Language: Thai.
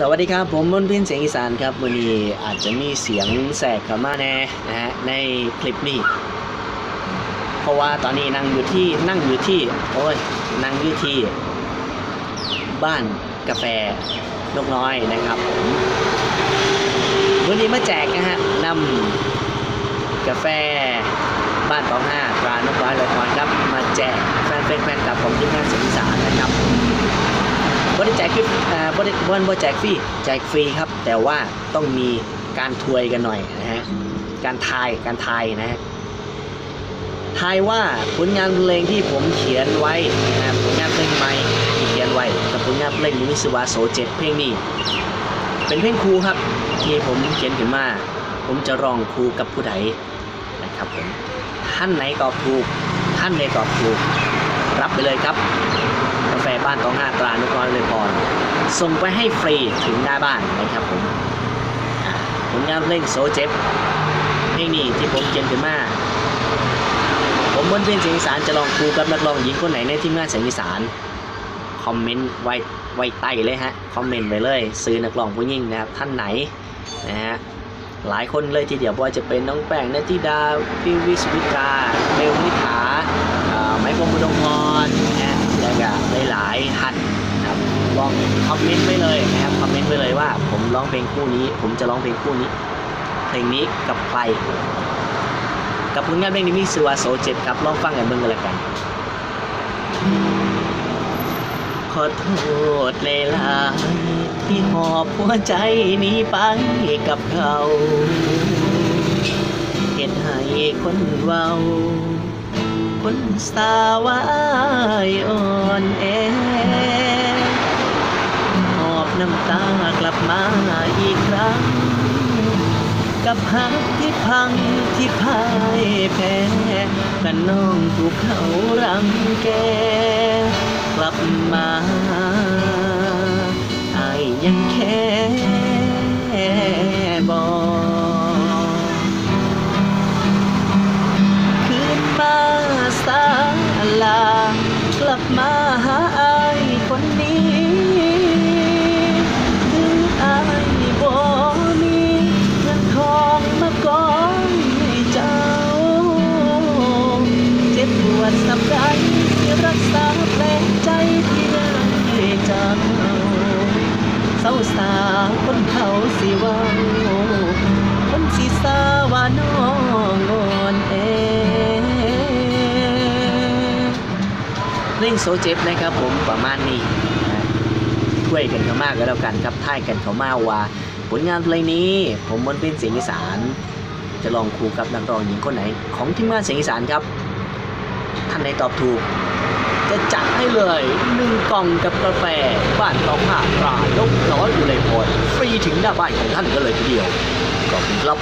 สวัสดีครับ ผมมนพินเสียงอีสานครับวันนี้อาจจะมีเสียงแสกเข้ามาแน่นะฮะในคลิปนี้ เพราะว่าตอนนี้นั่งอยู่ที่นั่งอยู่ที่ โอ้ยนั่งอยู่ที่ บ้านกาแฟนกน้อยนะครับผมวันนี้มาแจกนะฮะนำกาแฟบ้านตองห้าตรานกน้อยเลยพรครับ มาแจกแฟนๆแฟนคลับของทีมงานเสียงอีสานนะครับ บริแจกฟรีอ่าบริบริบริแจกฟรีแจกฟรีครับ แต่ว่าต้องมีการทวยกันหน่อยนะฮะการทายการทายนะฮะทายว่าผลงานเพลงที่ผมเขียนไว้นะผลงานเพลงใหม่ที่เขียนไว้กับผลงานเพลงมิสวาโซเจ็ดเพลงนี้ เป็นเพลงครูครับ ที่ผมเขียนขึ้นมา ผมจะร้องครูกับผู้ใดนะครับผมท่านไหนตอบถูกท่านใดตอบถูก รับไปเลยครับ กาแฟบ้านตองห้าตรานุกน้อยเลยพรส่งไปให้ฟรีถึงหน้าบ้านนะครับผมผลงานเพลงโซเจ็บเพลงนี้ที่ผมเขียนขึ้นมาผมบนเพลงเสียงอีสานจะลองครูกับนักร้องหญิงคนไหนในทีมงานเสียงอีสานคอมเมนต์ไว้ไว้ใต้เลยฮะคอมเมนต์ไปเลย ซื้อนักร้องผู้หญิงนะครับท่านไหนนะฮะ หลายคนเลยทีเดียวว่าจะเป็นน้องแป้งนทิดาพิวิสวิกาเบลนิถาไม้พงบุดมพรนะแล้วก็หลายๆท่านครับลองคอมเมนต์ไว้เลยนะครับคอมเมนต์ไว้เลยว่า ผมร้องเพลงคู่นี้ ผมจะร้องเพลงคู่นี้ เพลงนี้กับใครกับผลงานเพลงนี้มีชื่อว่าโซเจ็ดครับลองฟังกันเบิ่งกันล้วกันข อโทษเลยลายที่หอบหัวใจหนี้ไปกับเขาเหตุให้คนเว้า คนสาวายอ่อนแอหอบน้ำตากลับมาอีกครั้ง กับหักที่พังที่พ่ายแพ้กันน้องถูกเขารังแก ก้าสาคนเขาสิว่าคนสิสาว่าน้องอ่อนแอเร่งโซเจ็บนะครับผมประมาณนี้นะช่วยกันเขามาก็แล้วกันครับท่ายกันเขามาว่า ผลงานเพลงนี้ ผมมนเป็นเสียงอีสาน จะลองคู่กับนักร้องหญิงคนไหน ของทีมงานเสียงอีสานครับ ท่านใดตอบถูก จะจัดให้เลยหนึ่งกล่องกับกาแฟบ้านตองหาตรายกน้อยอยู่เลยพรฟรีถึงหน้าบ้านของท่านก็เลยทีเดียวขอบคุณครับ